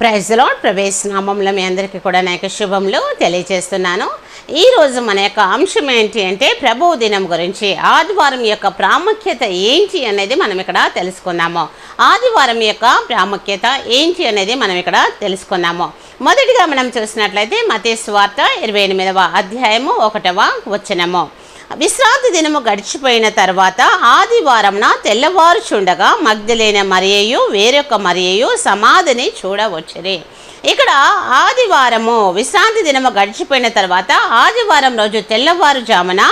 ప్రైజ్లో ప్రవేశ నామంలో మీ అందరికీ కూడా నా యొక్క శుభములు తెలియజేస్తున్నాను. ఈరోజు మన యొక్క అంశం ఏంటి అంటే ప్రభు దినం గురించి ఆదివారం యొక్క ప్రాముఖ్యత ఏంటి అనేది మనం ఇక్కడ తెలుసుకుందాము ఆదివారం యొక్క ప్రాముఖ్యత ఏంటి అనేది మనం ఇక్కడ తెలుసుకుందాము మొదటిగా మనం చూసినట్లయితే మతేశ్వార్త ఇరవై ఎనిమిదవ అధ్యాయము ఒకటవ వచనము. విశ్రాంతి దినము గడిచిపోయిన తర్వాత ఆదివారంన తెల్లవారుచుండగా మగ్ధులైన మరియయు వేరొక మరియయు సమాధిని చూడవచ్చురి. ఇక్కడ ఆదివారము విశ్రాంతి దినము గడిచిపోయిన తర్వాత ఆదివారం రోజు తెల్లవారుజామున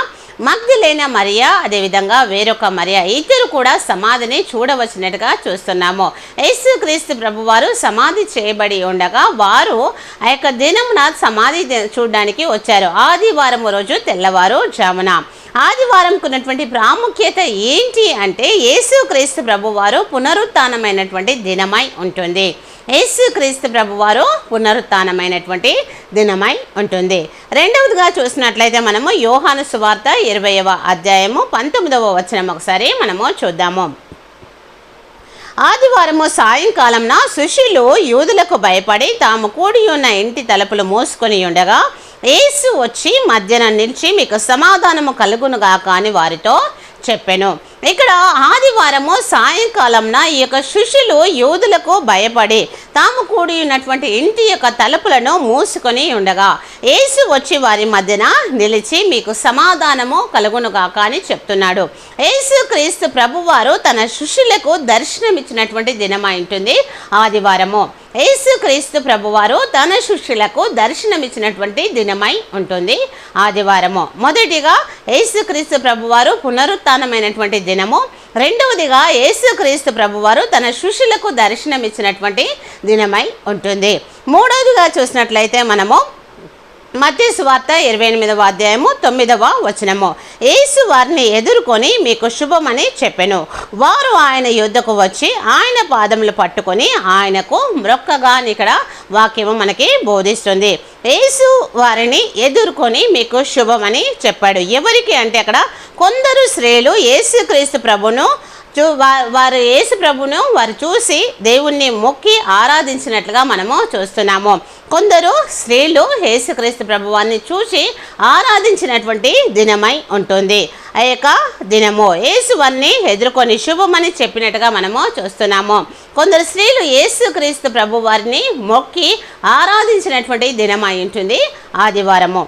మగ్ధులైన మరియా అదేవిధంగా వేరొక మరియా ఇద్దరు కూడా సమాధిని చూడవచ్చినట్టుగా చూస్తున్నాము. యేసుక్రీస్తు ప్రభువారు సమాధి చేయబడి ఉండగా వారు ఆ యొక్క దినమున సమాధి చూడడానికి వచ్చారు. ఆదివారం రోజు తెల్లవారు జామున ఆదివారంకు ఉన్నటువంటి ప్రాముఖ్యత ఏంటి అంటే యేసుక్రీస్తు ప్రభువారు పునరుత్నమైనటువంటి దినమై ఉంటుంది. యేసుక్రీస్తు ప్రభువారు పునరుత్నమైనటువంటి దినమై ఉంటుంది. రెండవదిగా చూసినట్లయితే మనము యోహాను సువార్త ఇరవైవ అధ్యాయము పంతొమ్మిదవ వచనం ఒకసారి మనము చూద్దాము. ఆదివారము సాయంకాలంన సుశీలు యూదులకు భయపడి తాము కూడి ఉన్న ఇంటి తలుపులు మూసుకొని ఉండగా ఏసు వచ్చి మధ్యన నిలిచి మీకు సమాధానము కలుగునుగాక అని వారితో చెప్పాను. ఇక్కడ ఆదివారము సాయంకాలంన ఈ యొక్క శిష్యులు యోధులకు భయపడి తాము కూడి ఉన్నటువంటి ఇంటి యొక్క తలుపులను మూసుకొని ఉండగా యేసు వచ్చి వారి మధ్యన నిలిచి మీకు సమాధానము కలుగునుగాక అని చెప్తున్నాడు. యేసు క్రీస్తు ప్రభువారు తన శిష్యులకు దర్శనమిచ్చినటువంటి దినమై ఉంటుంది ఆదివారము. యేసుక్రీస్తు ప్రభువారు తన శిష్యులకు దర్శనమిచ్చినటువంటి దినమై ఉంటుంది. ఆదివారము. మొదటిగా యేసుక్రీస్తు ప్రభువారు పునరుత్నమైనటువంటి దినము. రెండవదిగా యేసుక్రీస్తు ప్రభువారు తన శిష్యులకు దర్శనమిచ్చినటువంటి దినమై ఉంటుంది. మూడవదిగా చూసినట్లయితే మనము మత్తయి ఇరవై ఎనిమిదవ అధ్యాయము తొమ్మిదవ వచనము. యేసు వారిని ఎదుర్కొని మీకు శుభమని చెప్పెను. వారు ఆయన యుద్ధకు వచ్చి ఆయన పాదములు పట్టుకొని ఆయనకు మ్రొక్కగా ఇక్కడ వాక్యము మనకి బోధిస్తుంది. యేసు వారిని ఎదుర్కొని మీకు శుభమని చెప్పాడు. ఎవరికి అంటే అక్కడ కొందరు స్త్రీలు యేసుక్రీస్తు ప్రభును చూ వారు యేసు ప్రభును వారు చూసి దేవుణ్ణి మొక్కి ఆరాధించినట్లుగా మనము చూస్తున్నాము. కొందరు స్త్రీలు యేసుక్రీస్తు ప్రభువాన్ని చూసి ఆరాధించినటువంటి దినమై ఉంటుంది. ఆ యొక్క దినము యేసువన్ని ఎదుర్కొని శుభమని చెప్పినట్టుగా మనము చూస్తున్నాము. కొందరు స్త్రీలు యేసుక్రీస్తు ప్రభు వారిని మొక్కి ఆరాధించినటువంటి దినమై ఉంటుంది ఆదివారము.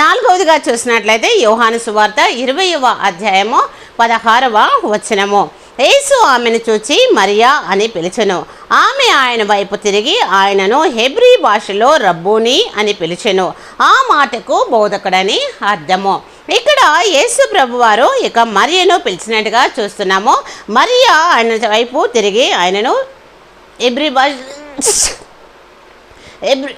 నాలుగవదిగా చూసినట్లయితే యోహాను సువార్త ఇరవయవ అధ్యాయము పదహారవ వచనము. యేసు ఆమెను చూచి మరియా అని పిలిచెను. ఆమె ఆయన వైపు తిరిగి ఆయనను హెబ్రీ భాషలో రబ్బూని అని పిలిచెను. ఆ మాటకు బోధకుడని అర్థము. ఇక్కడ యేసు ప్రభువారు ఇక మరియను పిలిచినట్టుగా చూస్తున్నాము. మరియా ఆయన వైపు తిరిగి ఆయనను హెబ్రీ భాష హెబ్రీ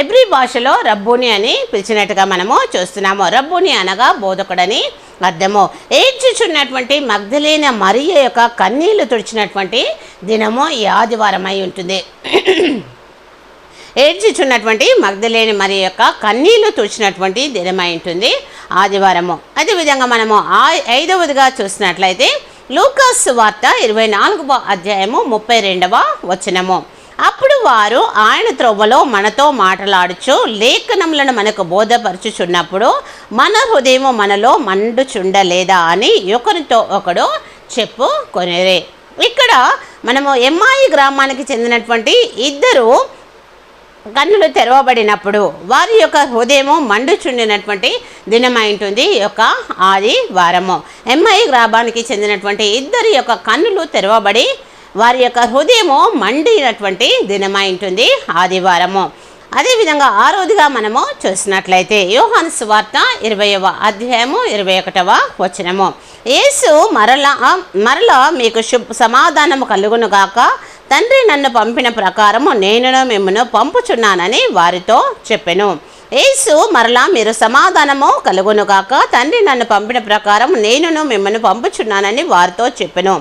ఎబ్రి భాషలో రబ్బుని అని పిలిచినట్టుగా మనము చూస్తున్నాము. రబ్బుని అనగా బోధకుడని అర్థము. ఏడ్చుచున్నటువంటి మగ్ధలేన మరియ యొక్క కన్నీళ్ళు తుడిచినటువంటి దినము ఈ ఆదివారం అయి ఉంటుంది. ఏడ్చిచున్నటువంటి మగ్ధలేని మరి యొక్క కన్నీళ్ళు తుడిచినటువంటి దినమై ఉంటుంది ఆదివారము. అదేవిధంగా మనము ఆ ఐదవదిగా చూసినట్లయితే లూకాస్ వార్త ఇరవై నాలుగవ అధ్యాయము ముప్పై రెండవ వచనము. వారు ఆయన త్రొవ్వలో మనతో మాట్లాడుచు లేఖనములను మనకు బోధపరచుచున్నప్పుడు మన హృదయం మనలో మండుచుండలేదా అని ఒకరితో ఒకడు చెప్పుకొనేరే ఇక్కడ మనము ఎమ్మాయి గ్రామానికి చెందినటువంటి ఇద్దరు కన్నులు తెరవబడినప్పుడు వారి యొక్క హృదయము మండుచుండినటువంటి దినమై ఉంటుంది యొక్క ఆది వారము ఎంఐ గ్రామానికి చెందినటువంటి ఇద్దరి యొక్క కన్నులు తెరవబడి వారి యొక్క హృదయము మండినటువంటి దినమై ఉంటుంది ఆదివారము. అదేవిధంగా ఆరోదిగా మనము చూసినట్లయితే యోహాను సువార్త ఇరవైవ అధ్యాయము ఇరవై ఒకటవ వచనము. యేసు మరలా మరలా మీకు శుభ సమాధానము కలుగునుగాక తండ్రి నన్ను పంపిన ప్రకారము నేను మిమ్మను పంపుచున్నానని వారితో చెప్పెను. యేసు మరలా మీరు సమాధానము కలుగునుగాక తండ్రి నన్ను పంపిన ప్రకారం నేనును మిమ్మల్ని పంపుచున్నానని వారితో చెప్పెను.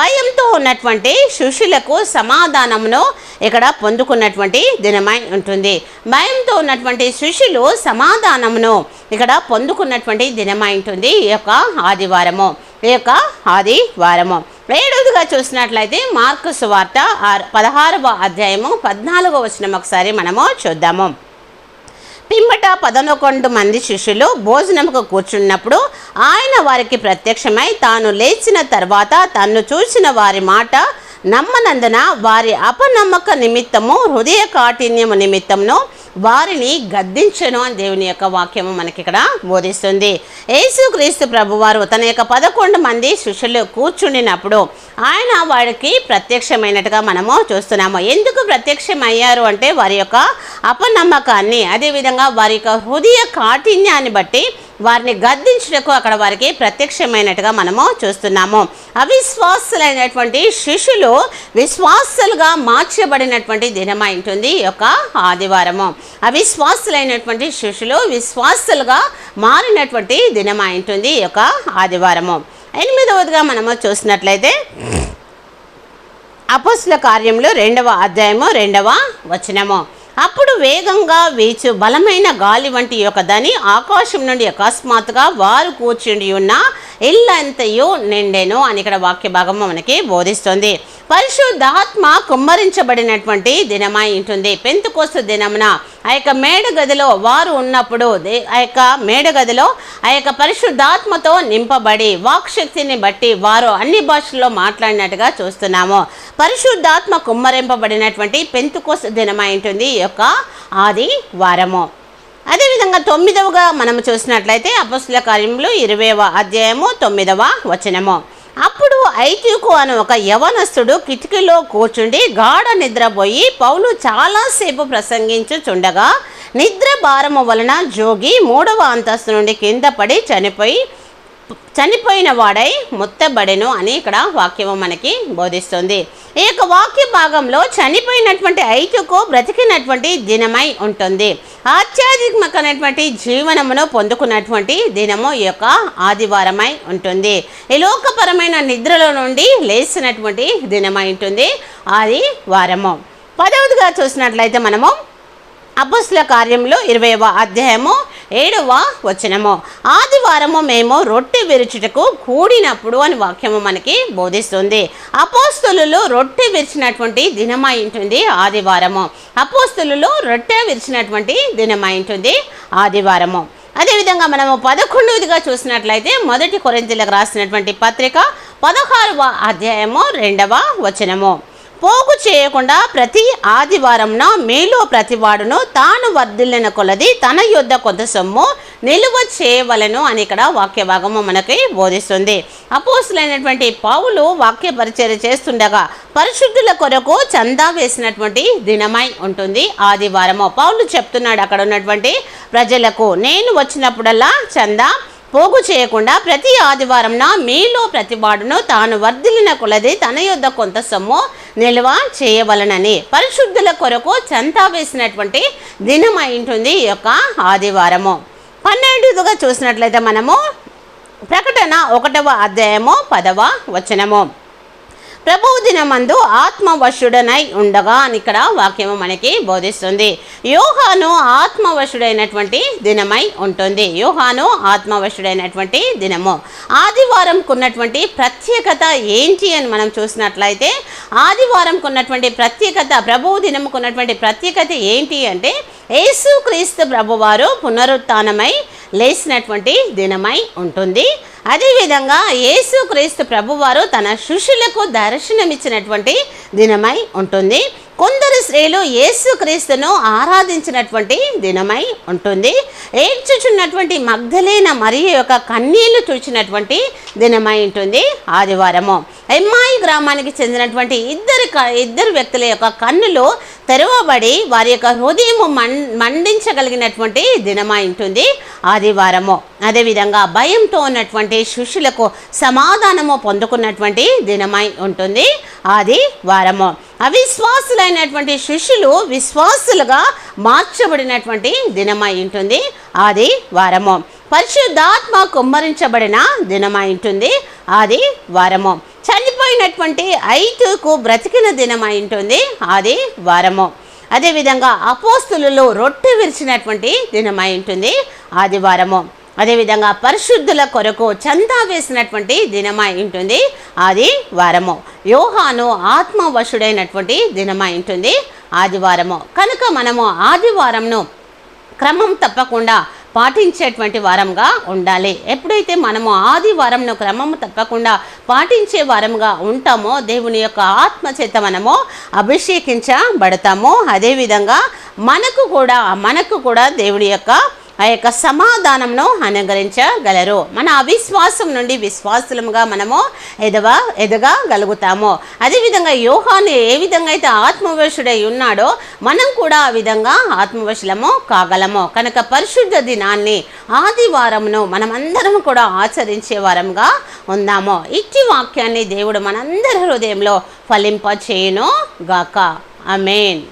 భయంతో ఉన్నటువంటి శిష్యులకు సమాధానమును ఇక్కడ పొందుకున్నటువంటి దినమై ఉంటుంది. భయంతో ఉన్నటువంటి శిష్యులు సమాధానమును ఇక్కడ పొందుకున్నటువంటి దినమై ఉంటుంది. ఈ యొక్క ఆదివారము. ఈ యొక్క ఆదివారము. ఏడవదిగా చూసినట్లయితే మార్కు సువార్త ఆర్ పదహారవ అధ్యాయము పద్నాలుగవ వచనం ఒకసారి మనము చూద్దాము. పిమ్మట పదనొకొండు మంది శిష్యులు భోజనముకు కూర్చున్నప్పుడు ఆయన వారికి ప్రత్యక్షమై తాను లేచిన తర్వాత తన్ను చూసిన వారి మాట నమ్మనందున వారి అపనమ్మక నిమిత్తము హృదయ కాఠిన్యము నిమిత్తమును వారిని గద్దించను అని దేవుని యొక్క వాక్యము మనకి ఇక్కడ బోధిస్తుంది. యేసుక్రీస్తు ప్రభువారు తన యొక్క పదకొండు మంది శిష్యులు కూర్చుండినప్పుడు ఆయన వారికి ప్రత్యక్షమైనట్టుగా మనము చూస్తున్నాము. ఎందుకు ప్రత్యక్షమయ్యారు అంటే వారి యొక్క అపనమ్మకాన్ని అదేవిధంగా వారి యొక్క హృదయ కాఠిన్యాన్ని బట్టి వారిని గద్దించుటకు అక్కడ వారికి ప్రత్యక్షమైనట్టుగా మనము చూస్తున్నాము. అవిశ్వాసులైనటువంటి శిష్యులు విశ్వాసులుగా మార్చబడినటువంటి దినమై ఉంటుంది ఈ యొక్క ఆదివారము. అవిశ్వాసులైనటువంటి శిష్యులు విశ్వాసులుగా మారినటువంటి దినమై ఉంటుంది ఈ యొక్క ఆదివారము. ఎనిమిదవదిగా మనము చూసినట్లయితే అపోస్ల కార్యములు రెండవ అధ్యాయము రెండవ వచనము. అప్పుడు వేగంగా వీచు బలమైన గాలి వంటి యొక్క ఆకాశం నుండి అకస్మాత్తుగా వారు కూర్చుండి ఉన్న ఇల్లంతయు నిండెను అని ఇక్కడ వాక్య భాగము మనకి బోధిస్తుంది. పరిశుద్ధాత్మ కుమ్మరించబడినటువంటి దినమై ఉంటుంది. పెంతుకోస్తు దినమున ఆ యొక్క మేడగదిలో వారు ఉన్నప్పుడు ఆ యొక్క మేడగదిలో ఆ యొక్క పరిశుద్ధాత్మతో నింపబడి వాక్శక్తిని బట్టి వారు అన్ని భాషల్లో మాట్లాడినట్టుగా చూస్తున్నాము. పరిశుద్ధాత్మ కుమ్మరింపబడినటువంటి పెంతుకోస్తు దినమై ఉంటుంది ఈ యొక్క ఆది వారము. అదేవిధంగా తొమ్మిదవగా మనం చూసినట్లయితే అపస్సుల కార్యములు ఇరవైవ అధ్యాయము తొమ్మిదవ వచనము. అప్పుడు ఐత్యుకు అని ఒక యవనస్తుడు కిటికీలో కూర్చుండి గాఢ నిద్రపోయి పౌలు చాలాసేపు ప్రసంగించుచుండగా నిద్ర భారము వలన జోగి మూడవ అంతస్తు నుండి కింద పడి చనిపోయి చనిపోయిన వాడై ముత్తబడెను అని ఇక్కడ వాక్యము మనకి బోధిస్తుంది. ఈ యొక్క వాక్య భాగంలో చనిపోయినటువంటి ఐతుకు బ్రతికినటువంటి దినమై ఉంటుంది. ఆధ్యాత్మికమైనటువంటి జీవనమును పొందుకున్నటువంటి దినము ఈ యొక్క ఆదివారమై ఉంటుంది. ఈ లోకపరమైన నిద్రలో నుండి లేచినటువంటి దినమై ఉంటుంది. ఆది వారము పదవదిగా చూసినట్లయితే మనము అపస్ల కార్యంలో ఇరవైవ అధ్యాయము ఏడవ వచనము. ఆదివారము మేము రొట్టె విరుచుటకు కూడినప్పుడు అని వాక్యము మనకి బోధిస్తుంది. అపోస్తులు రొట్టె విరిచినటువంటి దినమై ఉంటుంది ఆదివారము. అపోస్తులు రొట్టె విరిచినటువంటి దినమై ఉంటుంది ఆదివారము. అదేవిధంగా మనము పదకొండవదిగా చూసినట్లయితే మొదటి కొరింతలకు రాసినటువంటి పత్రిక పదహారవ అధ్యాయము రెండవ వచనము. పోగు చేయకుండా ప్రతి ఆదివారంన మీలో ప్రతివాడును తాను వర్ధిల్లిన కొలది తన యొద్ద కొంత సొమ్ము నిలువ చేయవలను అని ఇక్కడ వాక్య భాగము మనకి బోధిస్తుంది. అపోసులైనటువంటి పావులు వాక్య పరిచర్య చేస్తుండగా పరిశుద్ధుల కొరకు చందా వేసినటువంటి దినమై ఉంటుంది. ఆదివారము పౌలు చెప్తున్నాడు అక్కడ ఉన్నటువంటి ప్రజలకు నేను వచ్చినప్పుడల్లా చందా పోగు చేయకుండా ప్రతి ఆదివారంన మీలో ప్రతివాడును తాను వర్ధిల్లిన కొలది తన యొద్ద కొంత సొమ్ము నిల్వ చేయవలనని పరిశుద్ధుల కొరకు చంతా వేసినటువంటి దినం ఉంటుంది ఈ యొక్క ఆదివారము. పన్నెండుగా చూసినట్లయితే మనము ప్రకటన ఒకటవ అధ్యాయము పదవ వచనము. ప్రభువు దినమందు ఆత్మవశుడనై ఉండగా అని ఇక్కడ వాక్యము మనకి బోధిస్తుంది. యోహాను ఆత్మవశుడైనటువంటి దినమై ఉంటుంది. యోహాను ఆత్మవశుడైనటువంటి దినము. ఆదివారంకు ఉన్నటువంటి ప్రత్యేకత ఏంటి అని మనం చూసినట్లయితే ఆదివారంకు ఉన్నటువంటి ప్రత్యేకత ప్రభువు దినముకు ఉన్నటువంటి ప్రత్యేకత ఏంటి అంటే యేసుక్రీస్తు ప్రభువారు పునరుత్నమై లేచినటువంటి దినమై ఉంటుంది. అదేవిధంగా యేసుక్రీస్తు ప్రభువారు తన శిష్యులకు దర్శనమిచ్చినటువంటి దినమై ఉంటుంది. కొందరు స్త్రీలు యేసుక్రీస్తును ఆరాధించినటువంటి దినమై ఉంటుంది. ఏడ్చుచున్నటువంటి మగ్ధలైన మరియు యొక్క కన్నీళ్ళు చూచినటువంటి దినమై ఉంటుంది. ఆదివారము. ఎమ్మాయి గ్రామానికి చెందినటువంటి ఇద్దరు క- ఇద్దరు వ్యక్తుల యొక్క కన్నులు తెరవబడి వారి యొక్క హృదయము మండించగలిగినటువంటి దినమై ఉంటుంది. ఆదివారము. అదేవిధంగా భయంతో ఉన్నటువంటి శిష్యులకు సమాధానము పొందుకున్నటువంటి దినమై ఉంటుంది. ఆదివారము. అవిశ్వాసులైనటువంటి శిష్యులు విశ్వాసులుగా మార్చబడినటువంటి దినమై ఉంటుంది. ఆది వారము పరిశుద్ధాత్మ కుమ్మరించబడిన దినమై ఉంటుంది. ఆది వారము చనిపోయినటువంటి ఐదుకు బ్రతికిన దినమై ఉంటుంది ఆది వారము. అదేవిధంగా అపోస్తులు రొట్టె విరిచినటువంటి దినమై ఉంటుంది ఆదివారము. అదేవిధంగా పరిశుద్ధుల కొరకు చందా వేసినటువంటి దినమై ఉంటుంది అది వారము యోహాను ఆత్మవశుడైనటువంటి దినమై ఉంటుంది ఆదివారము. కనుక మనము ఆదివారంను క్రమం తప్పకుండా పాటించేటువంటి వారంగా ఉండాలి. ఎప్పుడైతే మనము ఆదివారంను క్రమం తప్పకుండా పాటించే వారంగా ఉంటామో దేవుని యొక్క ఆత్మచేత మనము అభిషేకించబడతాము అదేవిధంగా మనకు కూడా మనకు కూడా దేవుని యొక్క ఆ యొక్క సమాధానంను అనుగ్రహించగలరు మన అవిశ్వాసం నుండి విశ్వాసులముగా మనము ఎదవ ఎదగగలుగుతాము. అదేవిధంగా యోహాను ఏ విధంగా అయితే ఆత్మవశుడై ఉన్నాడో మనం కూడా ఆ విధంగా ఆత్మవశులము కాగలము. కనుక పరిశుద్ధ దినాన్ని ఆదివారమును మనమందరం కూడా ఆచరించే వారంగా ఉందాము. ఇట్టి వాక్యాన్ని దేవుడు మనందరి హృదయంలో ఫలింప చేయను గాక అమేన్